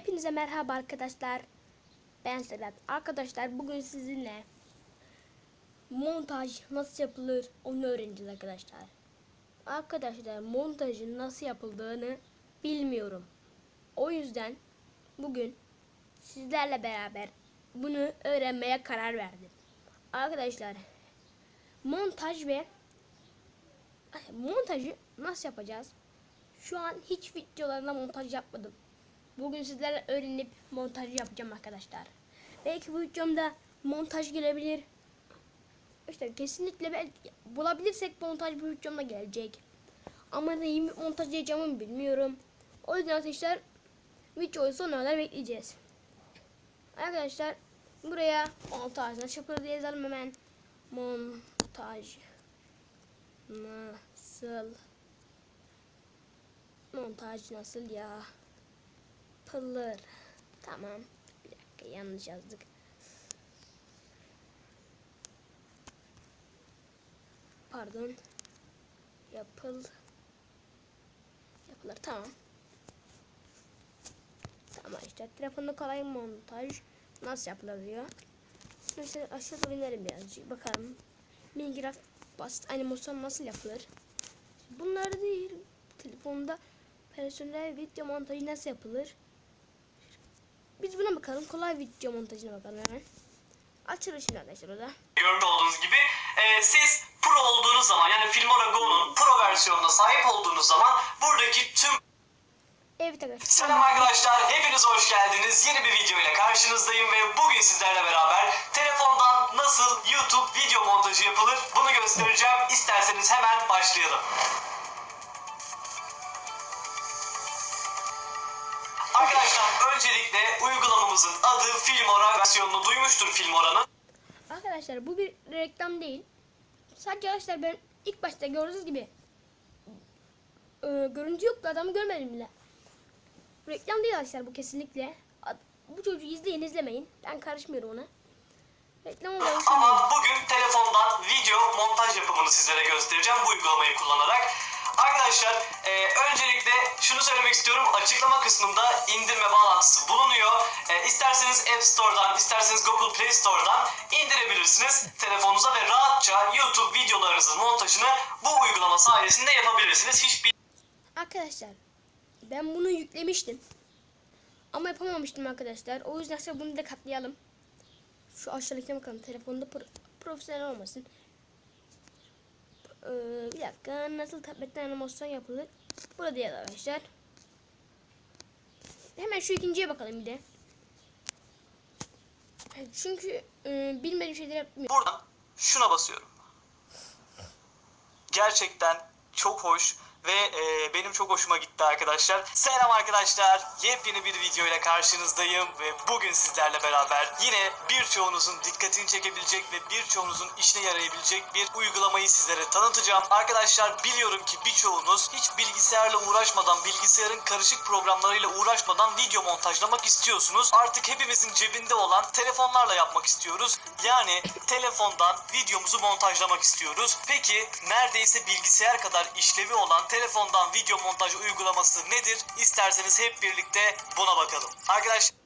Hepinize merhaba arkadaşlar. Ben Sedat. Arkadaşlar bugün sizinle montaj nasıl yapılır onu öğreneceğiz arkadaşlar. Arkadaşlar montajın nasıl yapıldığını bilmiyorum. O yüzden bugün sizlerle beraber bunu öğrenmeye karar verdim. Arkadaşlar montaj ve montajı nasıl yapacağız? Şu an hiç videolarına montaj yapmadım. Bugün sizlerle öğrenip montaj yapacağım arkadaşlar. Belki bu videomda montaj gelebilir. İşte kesinlikle belki bulabilirsek montaj bu videomda gelecek. Ama ne iyi bir montaj yapacağımı bilmiyorum. O yüzden arkadaşlar videoyu sonuna kadar bekleyeceğiz. Arkadaşlar buraya montaj nasıl yazalım hemen. Montaj nasıl montaj nasıl ya? Yapılır. Tamam. Bir dakika yanlış yazdık. Pardon. Yapıl. Yapılır. Tamam. Tamam işte. Telefonda kolay montaj nasıl yapılır diyor. Mesela aşağıda oynarım birazcık. Bakalım. Minecraft basit animasyon nasıl yapılır? Bunlar değil. Telefonda personel video montajı nasıl yapılır? Biz buna bakalım. Kolay video montajına bakalım hemen. Açılır şimdi arkadaşlar o da. Görmüş olduğunuz gibi e, siz pro olduğunuz zaman yani Filmora Go'nun pro versiyonuna sahip olduğunuz zaman buradaki tüm Evet arkadaşlar. Selam arkadaşlar, hepiniz hoş geldiniz. Yeni bir video ile karşınızdayım ve bugün sizlerle beraber telefondan nasıl YouTube video montajı yapılır bunu göstereceğim. İsterseniz hemen başlayalım. Öncelikle uygulamamızın adı Filmora versiyonunu duymuştur Filmora'nın. Arkadaşlar bu bir reklam değil. Sadece arkadaşlar ben ilk başta gördüğünüz gibi e, görüntü yoktu adamı görmedim bile. Reklam değil arkadaşlar bu kesinlikle. Bu çocuğu izleyin izlemeyin. Ben karışmıyorum ona. Reklam söyleyin. Ama bugün telefondan video montaj yapımını sizlere göstereceğim bu uygulamayı kullanarak. Arkadaşlar e, öncelikle şunu söylemek istiyorum. Açıklama kısmında indirme bağlantısı bulunuyor. E, isterseniz App Store'dan, isterseniz Google Play Store'dan indirebilirsiniz telefonunuza ve rahatça YouTube videolarınızın montajını bu uygulama sayesinde yapabilirsiniz. Hiçbir Arkadaşlar ben bunu yüklemiştim. Ama yapamamıştım arkadaşlar. O yüzden size bunu da katlayalım. Şu aşağıdakine bakalım. Telefonda pro- profesyonel olmasın. Ee, bir dakika. Nasıl tabletten animasyon yapılır? Burada değil arkadaşlar. Hemen şu ikinciye bakalım bir de. Çünkü e, bilmediğim şeyleri yapmıyorum. Buradan şuna basıyorum. Gerçekten çok hoş ve e, benim çok hoşuma gitti arkadaşlar. Selam arkadaşlar. Yepyeni bir video ile karşınızdayım ve bugün sizlerle beraber yine birçoğunuzun dikkatini çekebilecek ve birçoğunuzun işine yarayabilecek bir uygulamayı sizlere tanıtacağım. Arkadaşlar biliyorum ki birçoğunuz hiç bilgisayarla uğraşmadan, bilgisayarın karışık programlarıyla uğraşmadan video montajlamak istiyorsunuz. Artık hepimizin cebinde olan telefonlarla yapmak istiyoruz. Yani telefondan videomuzu montajlamak istiyoruz. Peki neredeyse bilgisayar kadar işlevi olan telefondan video montaj uygulaması nedir? İsterseniz hep birlikte buna bakalım. Arkadaşlar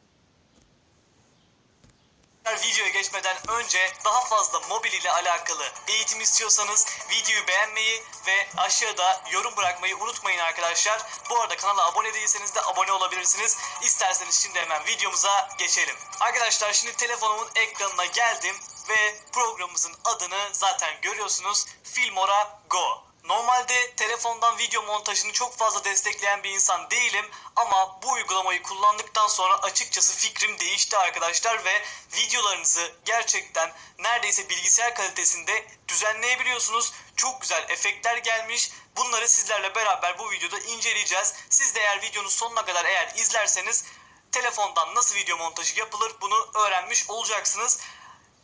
Videoya geçmeden önce daha fazla mobil ile alakalı eğitim istiyorsanız videoyu beğenmeyi ve aşağıda yorum bırakmayı unutmayın arkadaşlar. Bu arada kanala abone değilseniz de abone olabilirsiniz. İsterseniz şimdi hemen videomuza geçelim. Arkadaşlar şimdi telefonumun ekranına geldim ve programımızın adını zaten görüyorsunuz. Filmora Go. Normalde telefondan video montajını çok fazla destekleyen bir insan değilim ama bu uygulamayı kullandıktan sonra açıkçası fikrim değişti arkadaşlar ve videolarınızı gerçekten neredeyse bilgisayar kalitesinde düzenleyebiliyorsunuz. Çok güzel efektler gelmiş. Bunları sizlerle beraber bu videoda inceleyeceğiz. Siz de eğer videonun sonuna kadar eğer izlerseniz telefondan nasıl video montajı yapılır bunu öğrenmiş olacaksınız.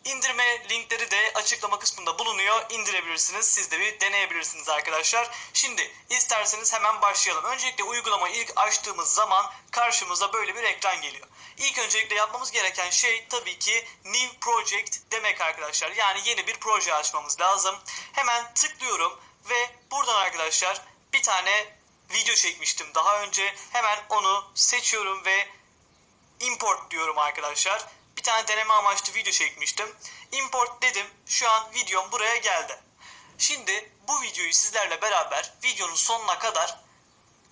İndirme linkleri de açıklama kısmında bulunuyor. İndirebilirsiniz. Siz de bir deneyebilirsiniz arkadaşlar. Şimdi isterseniz hemen başlayalım. Öncelikle uygulamayı ilk açtığımız zaman karşımıza böyle bir ekran geliyor. İlk öncelikle yapmamız gereken şey tabii ki New Project demek arkadaşlar. Yani yeni bir proje açmamız lazım. Hemen tıklıyorum ve buradan arkadaşlar bir tane video çekmiştim daha önce. Hemen onu seçiyorum ve import diyorum arkadaşlar. Bir tane deneme amaçlı video çekmiştim. Import dedim. Şu an videom buraya geldi. Şimdi bu videoyu sizlerle beraber videonun sonuna kadar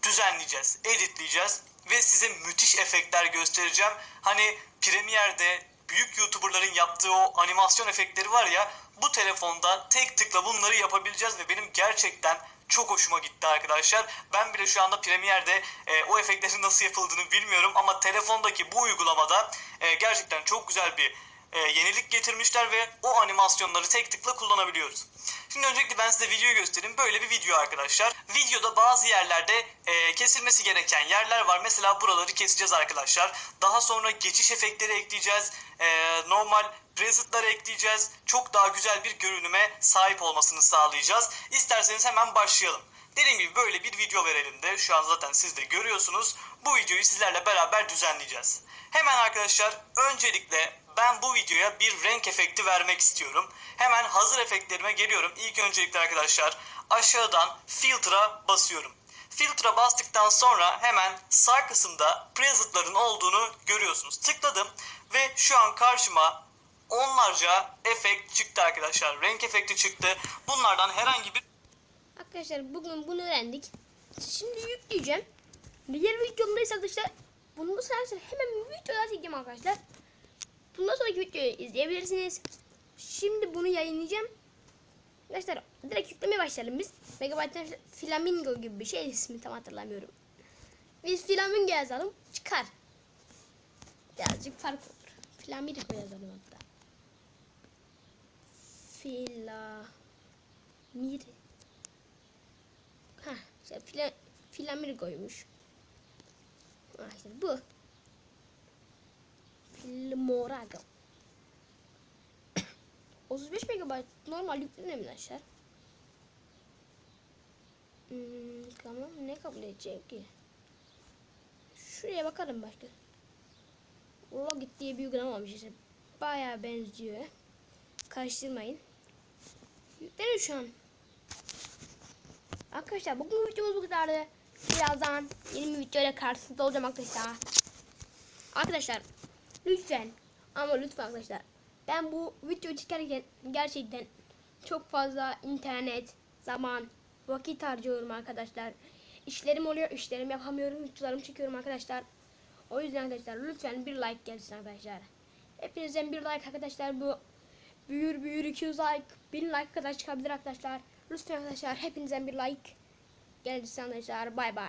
düzenleyeceğiz, editleyeceğiz ve size müthiş efektler göstereceğim. Hani Premiere'de büyük YouTuber'ların yaptığı o animasyon efektleri var ya bu telefonda tek tıkla bunları yapabileceğiz ve benim gerçekten çok hoşuma gitti arkadaşlar. Ben bile şu anda Premiere'de e, o efektlerin nasıl yapıldığını bilmiyorum ama telefondaki bu uygulamada e, gerçekten çok güzel bir e, yenilik getirmişler ve o animasyonları tek tıkla kullanabiliyoruz. Şimdi öncelikle ben size videoyu göstereyim. Böyle bir video arkadaşlar. Videoda bazı yerlerde e, kesilmesi gereken yerler var. Mesela buraları keseceğiz arkadaşlar. Daha sonra geçiş efektleri ekleyeceğiz. E, normal preset'ları ekleyeceğiz. Çok daha güzel bir görünüme sahip olmasını sağlayacağız. İsterseniz hemen başlayalım. Dediğim gibi böyle bir video verelim de şu an zaten siz de görüyorsunuz. Bu videoyu sizlerle beraber düzenleyeceğiz. Hemen arkadaşlar öncelikle ben bu videoya bir renk efekti vermek istiyorum. Hemen hazır efektlerime geliyorum. İlk öncelikle arkadaşlar aşağıdan filtre basıyorum. Filtre bastıktan sonra hemen sağ kısımda preset'ların olduğunu görüyorsunuz. Tıkladım ve şu an karşıma onlarca efekt çıktı arkadaşlar. Renk efekti çıktı. Bunlardan herhangi bir Arkadaşlar bugün bunu öğrendik. Şimdi yükleyeceğim. Diğer videomda ise arkadaşlar bunu bu sefer hemen videoda çekeceğim arkadaşlar. Bundan sonraki videoyu izleyebilirsiniz. Şimdi bunu yayınlayacağım. Arkadaşlar direkt yüklemeye başlayalım biz. Megabyte'den Flamingo gibi bir şey ismi tam hatırlamıyorum. Biz Flamingo yazalım çıkar. Birazcık fark olur. Flamingo yazalım hatta. Flamir. Ha, işte fila, Flamingo'ymuş. Ha, işte bu. Filmorago. 35 MB normal arkadaşlar. Hmm, tamam ne kabul edecek ki? Şuraya bakalım başka. Logit diye bir uygulama olmuş işte. Bayağı benziyor. Karıştırmayın. Yükleniyor şu an. Arkadaşlar bugün videomuz bu kadardı. Birazdan yeni bir videoyla karşınızda olacağım arkadaşlar. Arkadaşlar lütfen ama lütfen arkadaşlar ben bu videoyu çekerken gerçekten çok fazla internet, zaman, vakit harcıyorum arkadaşlar. İşlerim oluyor, işlerimi yapamıyorum, videolarımı çekiyorum arkadaşlar. O yüzden arkadaşlar lütfen bir like gelsin arkadaşlar. Hepinizden bir like arkadaşlar bu büyür büyür 200 like 1000 like kadar çıkabilir arkadaşlar. Lütfen arkadaşlar hepinizden bir like gelsin arkadaşlar. Bay bay.